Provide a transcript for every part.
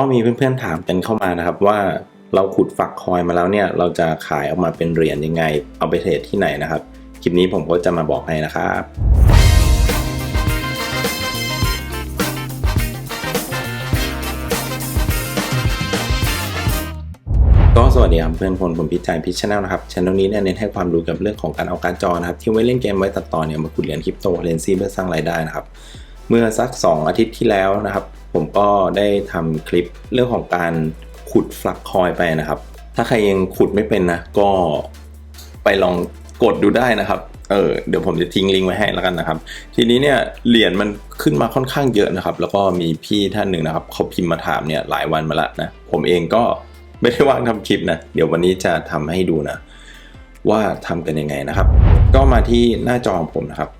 ก็มีเพื่อนๆถามกันเข้ามานะครับว่าเราขุดฝักคอยมาแล้วเนี่ยเราจะขายออกมาเป็นเหรียญยังไง เอาไปเทรดที่ไหนนะครับ คลิปนี้ผมก็จะมาบอกให้นะครับก็สวัสดีครับเพื่อนพลผมพิจารพิชแนลนะครับช anel นี้เนี่ยเน้นให้ความรู้กับเรื่องของการเอาการ์ดจอนะครับ ที่ไว้เล่นเกมไว้ตัดต่อเนี่ยมาขุดเหรียญคริปโตเรนซีเพื่อสร้างรายได้นะครับ เมื่อสัก 2 อาทิตย์ที่แล้วนะครับ ผมก็ได้ทำคลิปเรื่องของการขุดฟลักคอยไปนะครับ ถ้าใครยังขุดไม่เป็นนะ ก็ไปลองกดดูได้นะครับ เออเดี๋ยวผมจะทิ้งลิงก์ไว้ให้แล้วกันนะครับ ทีนี้เนี่ยเหรียญมันขึ้นมาค่อนข้างเยอะนะครับ แล้วก็มีพี่ท่านหนึ่งนะครับเขาพิมพ์มาถามเนี่ยหลายวันมาล้วนะ ผมเองก็ไม่ได้ว่างทำคลิปนะ เดี๋ยววันนี้จะทำให้ดูนะ ว่าทำกันยังไงนะครับ ก็มาที่หน้าจอของผมนะครับ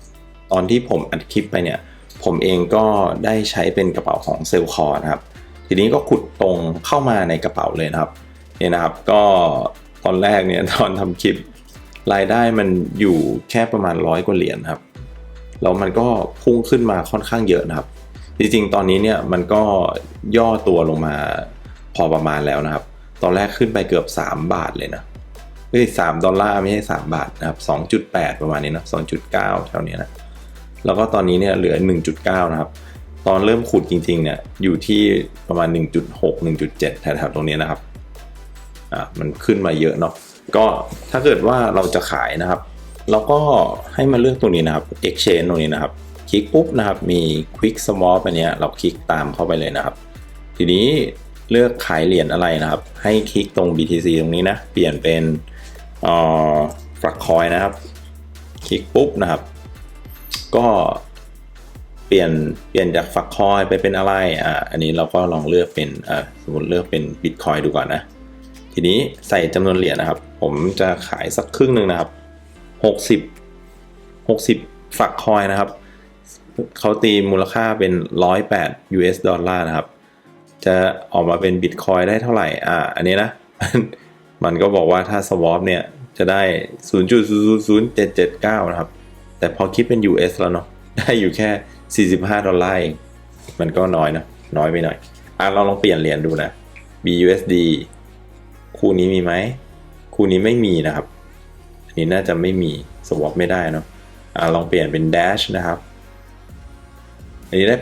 ตอนที่ผมอัดคลิปไปเนี่ย ผมเองก็ได้ใช้เป็นกระเป๋าของเซลคอนะครับ ทีนี้ก็ขุดตรงเข้ามาในกระเป๋าเลยนะครับเนี่ยนะครับก็ตอนแรกเนี่ยตอนทำคลิปรายได้มันอยู่แค่ประมาณร้อยกว่าเหรียญครับแล้วมันก็พุ่งขึ้นมาค่อนข้างเยอะนะครับ จริงๆ ตอนนี้เนี่ยมันก็ย่อตัวลงมาพอประมาณแล้วนะครับ ตอนแรกขึ้นไปเกือบ 3 บาทเลยนะเฮ้ยสามดอลลาร์ไม่ใช่ 3 บาทนะครับ 2.8 ประมาณนี้นะ 2.9 แถวเนี้ยนะ แล้วก็ตอนนี้เนี่ยเหลือ 1.9 นะครับ ตอนเริ่มขุดจริงๆเนี่ยอยู่ที่ประมาณ 1.6 1.7แถวๆตรงนี้นะครับอ่ามันขึ้นมาเยอะเนาะก็ถ้าเกิดว่าเราจะขายนะครับ เราก็ให้มาเลือกตรงนี้นะครับ exchange ตรงนี้นะครับ คลิกปุ๊บนะครับมี quick swap อันเนี้ยเราคลิกตามเข้าไปเลยนะครับ ทีนี้เลือกขายเหรียญอะไรนะครับ ให้คลิกตรง BTC ตรงนี้นะ เปลี่ยนเป็นอ่อฝักคอยนะครับ คลิกปุ๊บนะครับ ก็เปลี่ยนเปลี่ยนจากฝักคอยไปเป็นอะไรอ่าอันนี้เราก็ลองเลือกเป็นอ่าสมมติเลือกเป็นบิตคอยดูก่อนนะ ทีนี้ใส่จำนวนเหรียญนะครับ ผมจะขายสักครึ่งหนึ่งนะครับหกสิบหกสิบฝักคอยนะครับเขาตีมูลค่าเป็นร้อยแปด US ดอลลาร์นะครับ จะออกมาเป็นบิตคอยได้เท่าไหร่อ่าอันนี้นะ มันก็บอกว่าถ้า swap เนี่ยจะได้ 0.00779 นะครับ แต่พอคิดเป็น US แล้วเนาะได้อยู่แค่ 45 ดอลลาร์เอง มันก็น้อยนะ น้อยไปหน่อย อะเราลองเปลี่ยนเหรียญดูนะ BUSD คู่นี้มีไหม คู่นี้ไม่มีนะครับ อันนี้น่าจะไม่มี swap ไม่ได้เนาะอะลองเปลี่ยนเป็น Dash นะครับ อันนี้ได้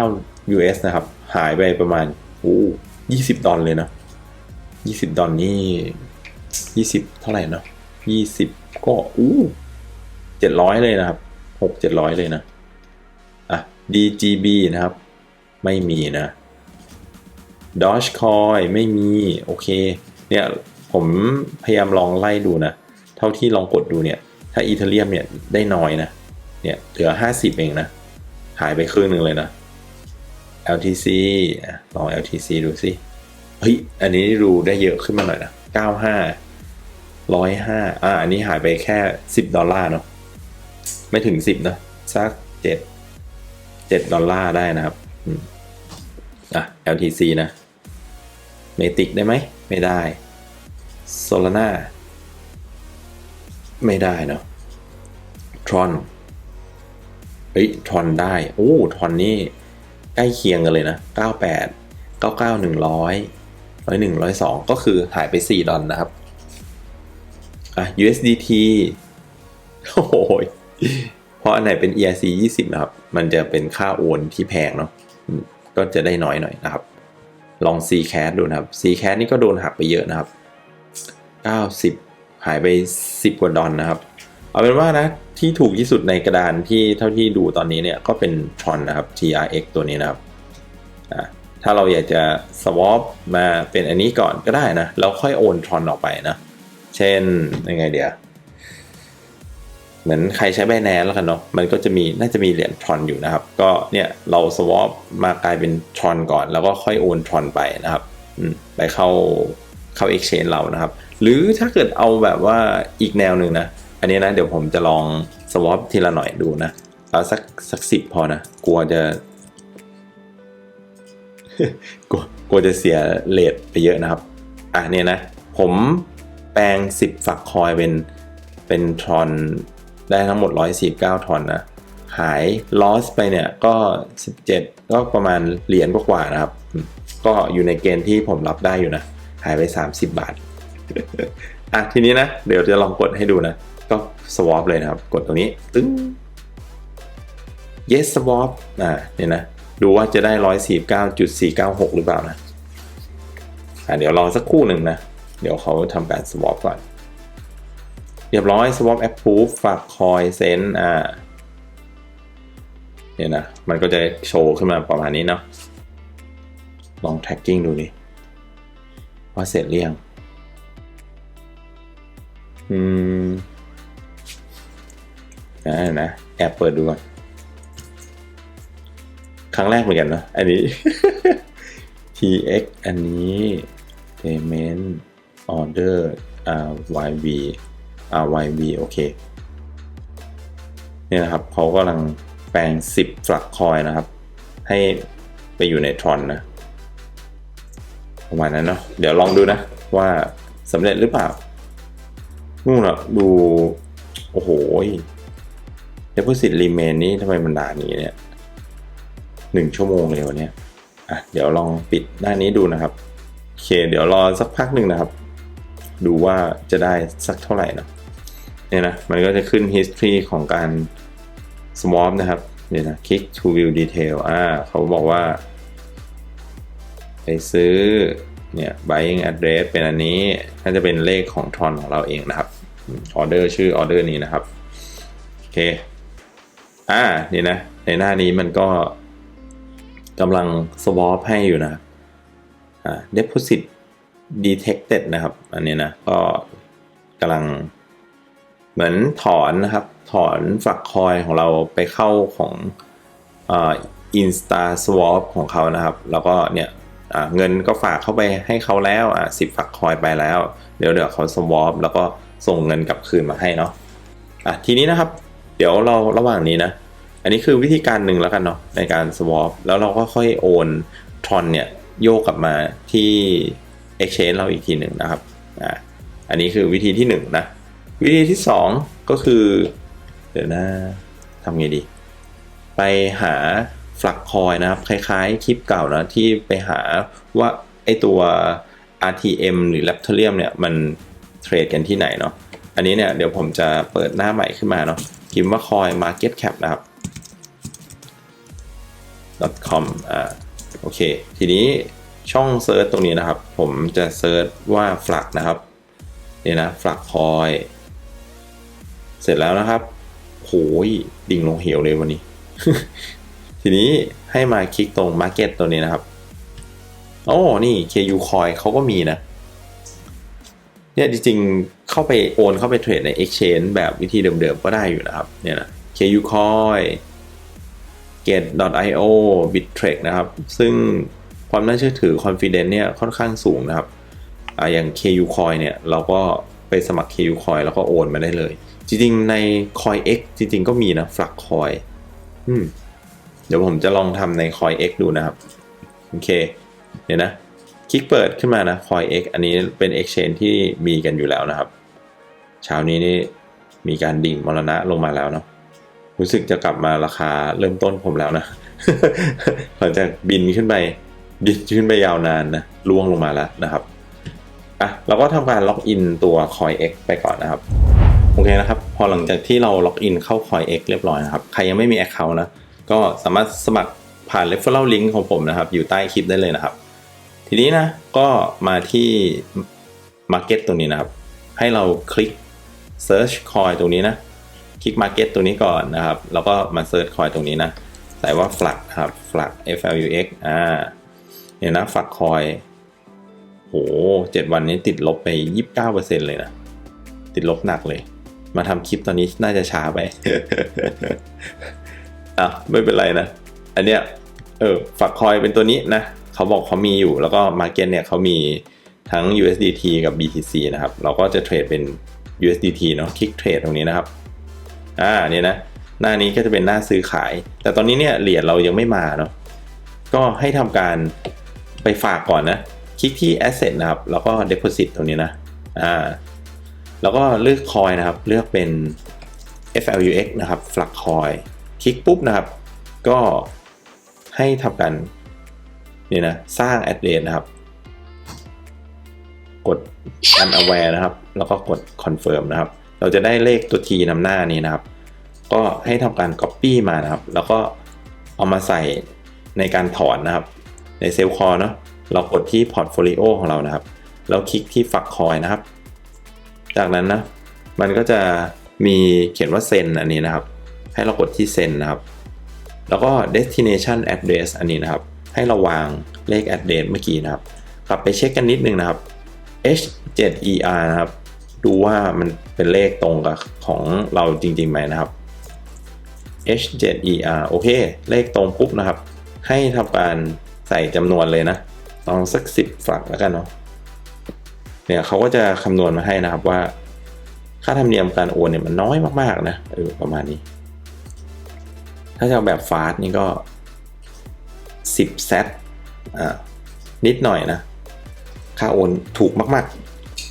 89 US นะครับ หายไปประมาณโอ้20 ดอลเลยเนาะ20 ดอลนี่ 20 เท่าไหร่เนาะ20 ก็อู้ 700เลยนะครับ6 700เลยนะ อะ DGB นะครับ ไม่มีนะ Dogecoin ไม่มี โอเค เนี่ย ผมพยายามลองไล่ดูนะ เท่าที่ลองกดดูเนี่ย ถ้าอีเทเรียมเนี่ยได้น้อยนะ เนี่ยเหลือ 50 เองนะ หายไปครึ่งหนึ่งเลยนะ LTC ลอง LTC ดูสิ เฮ้ย อันนี้ดูได้เยอะขึ้นมาหน่อยนะ 95 105 อ่า อันนี้หายไปแค่ 10 ดอลลาร์เนาะ ไม่ถึง10นะสัก7 7ดเจ็ดดอลลาร์ได้นะครับอะ LTC นะเมติกได้ไหม ไม่ได้ Solana ไม่ได้เนาะ Tron เฮ้ย Tron ได้ โอ้ Tron นี่ใกล้เคียงกันเลยนะ 98 99 100 101 102 ก็คือหายไป 4 ดอลนะครับ อะ USDT โอ้โหย เพราะอันไหนเป็น ERC 20 นะครับ มันจะเป็นค่าโอนที่แพงเนาะก็จะได้น้อยหน่อยนะครับ ลอง Ccat ดูนะครับ Ccat นี่ก็โดนหักไปเยอะนะครับ 90 หายไป 10 กว่าดอลนะครับ เอาเป็นว่านะที่ถูกที่สุดในกระดานที่เท่าที่ดูตอนนี้เนี่ยก็เป็น Tron นะครับ TRX ตัวนี้นะครับถ้าเราอยากจะ swap มาเป็นอันนี้ก่อนก็ได้นะแล้วค่อยโอน Tron ออกไปนะ เช่นยังไงเดี๋ยว เหมือนใครใช้ b บ n a n c e แล้วกันเนาะมันก็จะมีน่าจะมีเหรียญทรอนอยู่นะครับ ก็เนี่ยเรา swap มากลายเป็นทรอนก่อน แล้วก็ค่อยโอนทรอนไปนะครับไปเข้าเข้า exchange เรานะครับ หรือถ้าเกิดเอาแบบว่าอีกแนวหนึ่งนะ อันนี้นะเดี๋ยวผมจะลอง swap ทีละหน่อยดูนะเอาสักสักสิบพอนะ กลัวจะกลัวกลัวจะเสียเลทไปเยอะนะครับ อะเนี่ยนะ ผมแปลง 10 ฝักคอยเป็นเป็นทรอน ได้ทั้งหมด 149 ทอนนะ หาย loss ไปเนี่ยก็ 17 ก็ประมาณเหรียญกว่าๆนะครับ ก็อยู่ในเกณฑ์ที่ผมรับได้อยู่นะ หายไป 30 บาท อะทีนี้นะ เดี๋ยวจะลองกดให้ดูนะ ก็ swap เลยนะครับ กดตรงนี้ ตึ้ง yes swap อ่าเนี่ยนะ ดูว่าจะได้ 149.496 หรือเปล่านะ อะเดี๋ยวรอสักครู่หนึ่งนะ เดี๋ยวเขาทำการ swap ก่อน รียบร้อย swap approve ฝากคอยเซนอ่าเนี่ยนะ มันก็จะโชว์ขึ้นมาประมาณนี้เนาะลอง tracking ดูดิว่าเสร็จหรือยังอืมนะนะแอบเปิดดูก่อนครั้งแรกเหมือนกันเนอะอันนี้ tx อันนี้ payment order ryb ryb โอเคเนี่ยนะครับเขากำลังแปลง 10 ฟลักคอยนะครับ ให้ไปอยู่ในทรอนนะประมาณนั้นเนาะเดี๋ยวลองดูนะว่าสำเร็จหรือเปล่า นู่นอะดู โอ้โห deposit remain นี่ทำไมมันนานนี้เนี่ยหนึ่งชั่วโมงเลยวันนี้อะเดี๋ยวลองปิดหน้านี้ดูนะครับโอเค เดี๋ยวรอสักพักหนึ่งนะครับ ดูว่าจะได้สักเท่าไหร่นะ เนี่ยนะมันก็จะขึ้น history ของการ swap นะครับเนี่ยนะ click to view detail อ่าเขาบอกว่า ไปซื้อเนี่ย buying address เป็นอันนี้น่าจะเป็นเลขของทอนของเราเองนะครับออเดอร์ชื่อออเดอร์นี้นะครับโอเคอ่านี่นะในหน้านี้มันก็กำลัง swap ให้อยู่นะอ่า deposit detected นะครับ อันนี้นะ ก็กำลัง เหมือนถอนนะครับ ถอนฝักคอยของเราไปเข้าของอ่า insta swap ของเขานะครับ แล้วก็เนี่ยเงินก็ฝากเข้าไปให้เขาแล้วอ่าสิบฝักคอยไปแล้ว เดี๋ยวเดี๋ยวเขา swap แล้วก็ส่งเงินกลับคืนมาให้เนาะอะทีนี้นะครับ เดี๋ยวเราระหว่างนี้นะ อันนี้คือวิธีการหนึ่งแล้วกันเนาะในการ swap แล้วเราก็ค่อยโอนทรอนเนี่ยโยกกลับมาที่ exchange เราอีกทีหนึ่งนะครับอ่าอันนี้คือวิธีที่หนึ่งนะ วิธีที่สองก็คือ เดี๋ยวนะทำไงดี ไปหาฟลักคอยนะครับ คล้ายๆ คลิปเก่านะที่ไปหาว่าไอตัว RTM หรือ l a p t o r i u m เนี่ยมันเทรดกันที่ไหนเนาะอันนี้เนี่ยเดี๋ยวผมจะเปิดหน้าใหม่ขึ้นมาเนาะพิมพ์ว่า coin market cap นะครับ .com อ่าโอเค ทีนี้ช่องเซิร์ชตรงนี้นะครับ ผมจะเซิร์ชว่าฟลักนะครับ นี่นะฟลักคอย เสร็จแล้วนะครับโหยดิ่งลงเหวเลยวันนี้ ทีนี้ให้มาคลิกตรง Market ตัวนี้นะครับโอ้นี่ KU Coin เขาก็มีนะเนี่ยจริงๆ เข้าไปโอนเข้าไปเทรดใน Exchange แบบวิธีเดิมๆ ก็ได้อยู่นะครับ เนี่ยนะ KU Coin Get.io Bittrex นะครับ ซึ่งความน่าเชื่อถือ confidence เนี่ยค่อนข้างสูงนะครับออย่าง KU Coin เนี่ย เราก็ไปสมัคร KU Coin แล้วก็โอนมาได้เลย จริงๆ ใน Coin X จริงๆ ก็มีนะ Flux Coin อืมเดี๋ยวผมจะลองทำใน Coin X ดูนะครับ โอเค เดี๋ยวนะ คลิกเปิดขึ้นมานะ Coin X อันนี้เป็น Exchange ที่มีกันอยู่แล้วนะครับ เช้านี้นี่มีการดิ่งมรณะลงมาแล้วเนาะรู้สึกจะกลับมาราคาเริ่มต้นผมแล้วนะหลังจากบินขึ้นไปบินขึ้นไปยาวนานนะล่วงลงมาแล้วนะครับอะเราก็ทำการล็อกอินตัว Coin X ไปก่อนนะครับ โอเคนะครับ พอหลังจากที่เราล็อกอินเข้า Coin X เรียบร้อยนะครับ ใครยังไม่มี Account นะ ก็สามารถสมัครผ่าน referral link ของผมนะครับ อยู่ใต้คลิปได้เลยนะครับ ทีนี้นะก็มาที่ Market ตัวนี้นะครับ ให้เราคลิก Search Coin ตรงนี้นะ คลิก Market ตัวนี้ก่อนนะครับ แล้วก็มา Search Coin ตรงนี้นะใส่ว่า FLUX ครับ FLUX F L U X อ่าเนี่ยนะ FLUX Coin โหเจ็ดวันนี้ติดลบไป 29%เลยนะ ติดลบหนักเลย มาทำคลิปตอนนี้น่าจะช้าไปอะไม่เป็นไรนะ อันเนี้ยเออฝักคอยเป็นตัวนี้นะ เขาบอกเขามีอยู่แล้วก็ Market เนี่ยเขามีทั้ง USDT กับ BTC นะครับ เราก็จะเทรดเป็น USDT เนาะคลิกเทรดตรงนี้นะครับ อ่าเนี่ยนะ หน้านี้ก็จะเป็นหน้าซื้อขาย แต่ตอนนี้เนี่ยเหรียญเรายังไม่มาเนาะก็ให้ทำการไปฝากก่อนนะ คลิกที่ Asset นะครับ แล้วก็ Deposit ตรงนี้นะ อ่า แล้วก็เลือกคอยนะครับ เลือกเป็น FLUX นะครับ Flux Coin คลิกปุ๊บนะครับ ก็ให้ทำการนี่นะ สร้าง address นะครับ กด unaware นะครับ แล้วก็กด confirm นะครับ เราจะได้เลขตัว t นำหน้านี้นะครับ ก็ให้ทำการ copy มานะครับ แล้วก็เอามาใส่ในการถอนนะครับ ในเซลล์คอเนาะเรากดที่ portfolio ของเรานะครับแล้วคลิกที่ฝักคอยนะครับ จากนั้นนะมันก็จะมีเขียนว่าเซนอันนี้นะครับ ให้เรากดที่เซนนะครับ แล้วก็ destination address อันนี้นะครับ ให้เราวางเลข address เมื่อกี้นะครับ กลับไปเช็คกันนิดนึงนะครับ h7er นะครับ ดูว่ามันเป็นเลขตรงกับของเราจริงๆไหมนะครับ h7er โอเค เลขตรงปุ๊บนะครับ ให้ทำการใส่จำนวนเลยนะลองสัก 10 ฝักแล้วกันเนาะ เนี่ยเขาก็จะคำนวณมาให้นะครับว่า ค่าธรรมเนียมการโอนเนี่ยมันน้อยมากๆนะเออประมาณนี้ ถ้าจะเอาแบบฟาสต์นี่ก็10เซตอ่านิดหน่อยนะ ค่าโอนถูกมาก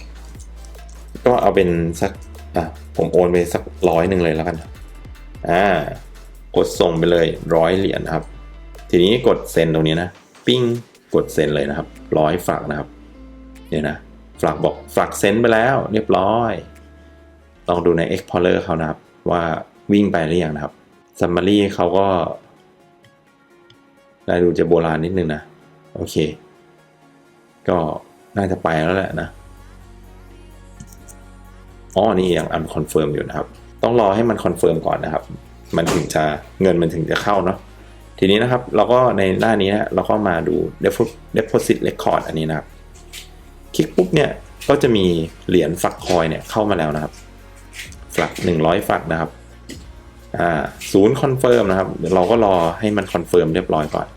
ๆ ก็เอาเป็นสักอะผมโอนไปสักร้อยหนึ่งเลยแล้วกันอ่ากดส่งไปเลยร้อยเหรียญนะครับ ทีนี้กดเซ็นตรงนี้นะ ปิ้งกดเซ็นเลยนะครับร้อยฝากนะครับ เนี่ยนะ ฝากบอกฝากเซ็นไปแล้วเรียบร้อย ลองดูใน Explorer เขานะครับ ว่าวิ่งไปหรือยังนะครับ Summary เขาก็ได้ดูจะโบราณนิดนึงนะ โอเค ก็น่าจะไปแล้วแหละนะอ๋อนี่ยังอันคอนเฟิร์มอยู่นะครับ ต้องรอให้มันคอนเฟิร์มก่อนนะครับ มันถึงจะเงินมันถึงจะเข้าเนาะทีนี้นะครับ เราก็ในหน้านี้นะเราก็มาดู deposit record อันนี้นะครับ คลิกปุ๊บเนี่ยก็จะมีเหรียญฝักคอยเนี่ยเข้ามาแล้วนะครับ ฝัก 100 ฝักนะครับอ่าศูนย์คอนเฟิร์มนะครับเราก็รอให้มันคอนเฟิร์มเรียบร้อยก่อน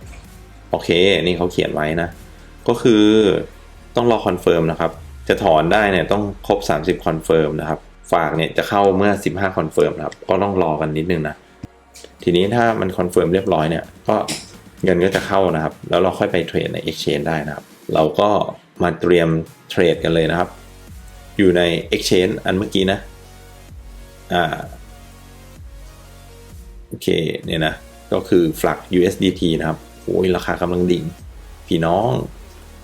โอเค นี่เขาเขียนไว้นะ ก็คือต้องรอคอนเฟิร์มนะครับ จะถอนได้เนี่ยต้องครบ 30คอนเฟิร์มนะครับ ฝากเนี่ยจะเข้าเมื่อ 15คอนเฟิร์มครับ ก็ต้องรอกันนิดนึงนะ ทีนี้ถ้ามันคอนเฟิร์มเรียบร้อยเนี่ย ก็เงินก็จะเข้านะครับ แล้วเราค่อยไปเทรดใน Exchange ได้นะครับ เราก็ มาเตรียมเทรดกันเลยนะครับ อยู่ใน Exchange อันเมื่อกี้นะ อ่า โอเค เนี่ยนะ ก็คือ Flux USDT นะครับโอ้ยราคากำลังดิ่ง พี่น้อง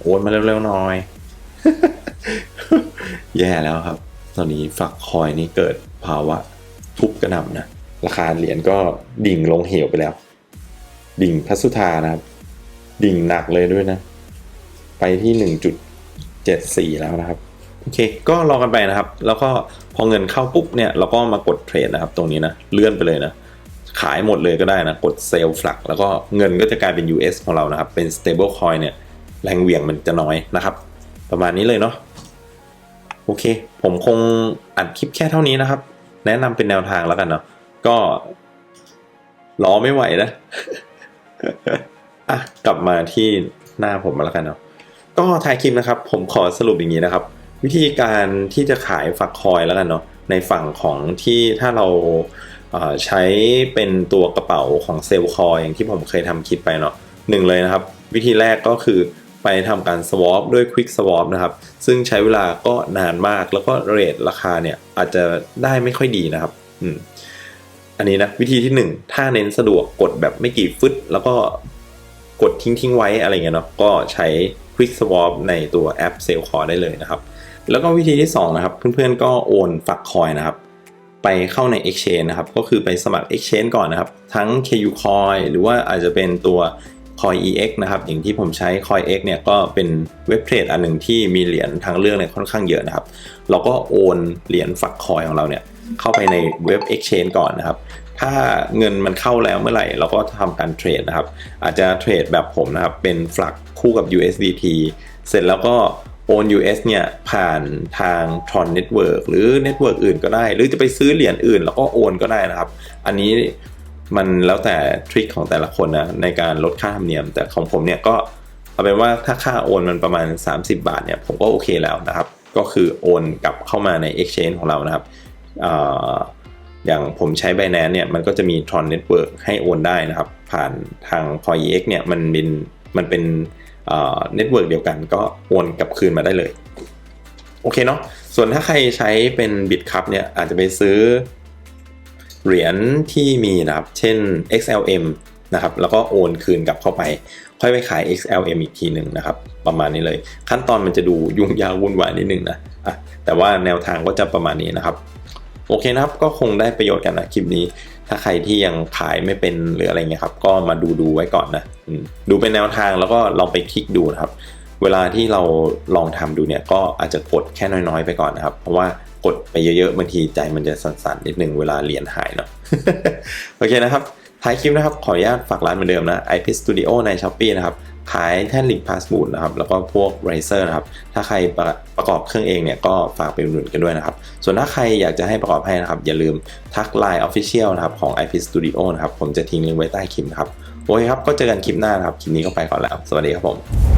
โอนมาเร็วๆหน่อย แย่แล้วครับ ตอนนี้ฝักคอยนี่เกิดภาวะทุบกระหน่ำนะ ราคาเหรียญก็ดิ่งลงเหวไปแล้ว ดิ่งพัสุธานะครับ ดิ่งหนักเลยด้วยนะ ไปที่ 1.74 แล้วนะครับโอเค ก็รอกันไปนะครับ แล้วก็พอเงินเข้าปุ๊บเนี่ยเราก็มากดเทรดนะครับ ตรงนี้นะ เลื่อนไปเลยนะ ขายหมดเลยก็ได้นะ กดเซลล์ฟลัก แล้วก็เงินก็จะกลายเป็น US ของเรานะครับ เป็น stable coin เนี่ย แรงเหวี่ยงมันจะน้อยนะครับ ประมาณนี้เลยเนาะ โอเค ผมคงอัดคลิปแค่เท่านี้นะครับ แนะนำเป็นแนวทางแล้วกันเนาะ ก็รอไม่ไหวนะอะ กลับมาที่หน้าผมมาแล้วกันเนาะ ก็ทายคลิปนะครับ ผมขอสรุปอย่างนี้นะครับ วิธีการที่จะขายฝักคอยแล้วกันเนาะในฝั่งของที่ถ้าเราเอ่อใช้เป็นตัวกระเป๋าของเซลล์คอยอย่างที่ผมเคยทำคลิปไปเนาะหนึ่งเลยนะครับ วิธีแรกก็คือไปทำการ swap ด้วย quick swap นะครับ ซึ่งใช้เวลาก็นานมากแล้วก็เรทราคาเนี่ยอาจจะได้ไม่ค่อยดีนะครับอืมอันนี้นะวิธีที่ 1 ถ้าเน้นสะดวกกดแบบไม่กี่ฟึตแล้วก็กดทิ้งทิ้งไว้อะไรเงี้ยเนาะก็ใช้ quick swap ในตัวแอป Salecore ได้เลยนะครับ แล้วก็วิธีที่ 2 นะครับ เพื่อนๆก็โอนฝักคอยนะครับ ไปเข้าใน Exchange นะครับ ก็คือไปสมัคร Exchange ก่อนนะครับ ทั้ง KU Coin หรือว่าอาจจะเป็นตัว Coin EX นะครับ อย่างที่ผมใช้ Coin X เนี่ยก็เป็นเว็บเทรดอันหนึ่งที่มีเหรียญทางเลือกเนี่ยค่อนข้างเยอะนะครับ เราก็โอนเหรียญฝักคอยของเราเนี่ยเข้าไปในเว็บ Exchange ก่อนนะครับถ้าเงินมันเข้าแล้วเมื่อไหร่ เราก็ทำการเทรดนะครับ อาจจะเทรดแบบผมนะครับ เป็นฝัก คู่กับ USDT เสร็จแล้วก็โอน US เนี่ยผ่านทาง Tron Network หรือ Network อื่นก็ได้ หรือจะไปซื้อเหรียญอื่นแล้วก็โอนก็ได้นะครับ อันนี้มันแล้วแต่ทริคของแต่ละคนนะในการลดค่าธรรมเนียม แต่ของผมเนี่ยก็เอาเป็นว่าถ้าค่าโอนมันประมาณ 30 บาทเนี่ยผมก็โอเคแล้วนะครับ ก็คือโอนกลับเข้ามาใน Exchange ของเรานะครับออย่างผมใช้ Binance เนี่ยมันก็จะมี Tron Network ให้โอนได้นะครับ ผ่านทาง CoinEx เนี่ยมันเป็นมันเป็น เน็ตเวิร์กเดียวกันก็โอนกลับคืนมาได้เลย โอเคเนาะส่วนถ้าใครใช้เป็นบิตคัพเนี่ยอาจจะไปซื้อเหรียญที่มีนะครับ เช่น XLM นะครับ แล้วก็โอนคืนกลับเข้าไป ค่อยไปขาย XLM อีกทีหนึ่งนะครับ ประมาณนี้เลย ขั้นตอนมันจะดูยุ่งยากวุ่นวายนิดนึงนะอะแต่ว่าแนวทางก็จะประมาณนี้นะครับ โอเคนะครับ ก็คงได้ประโยชน์กันนะคลิปนี้ ถ้าใครที่ยังขายไม่เป็นหรืออะไรเงี้ยครับ ก็มาดูดูไว้ก่อนนะดูเป็นแนวทางแล้วก็ลองไปคลิกดูนะครับ เวลาที่เราลองทำดูเนี่ยก็อาจจะกดแค่น้อยๆไปก่อนนะครับ เพราะว่ากดไปเยอะๆบางทีใจมันจะสั่นๆนิดนึงเวลาเหรียญหายเนาะโอเคนะครับ ท้ายคลิปนะครับ ขออนุญาตฝากร้านเหมือนเดิมนะ IP Studio ใน s h อ p e e นะครับ ขายแท่นลิงพาสบูดนะครับ แล้วก็พวกไรเซอร์นะครับ ถ้าใครประประกอบเครื่องเองเนี่ย ก็ฝากไปอุดหนุนกันด้วยนะครับ ส่วนถ้าใครอยากจะให้ประกอบให้นะครับ อย่าลืมทัก Line Official นะครับของ IP Studio นะครับ ผมจะทิ้งลิงก์ไว้ใต้คลิปนะครับ โอเคครับ ก็เจอกันคลิปหน้านะครับ คลิปนี้ก็ไปก่อนแล้ว สวัสดีครับผม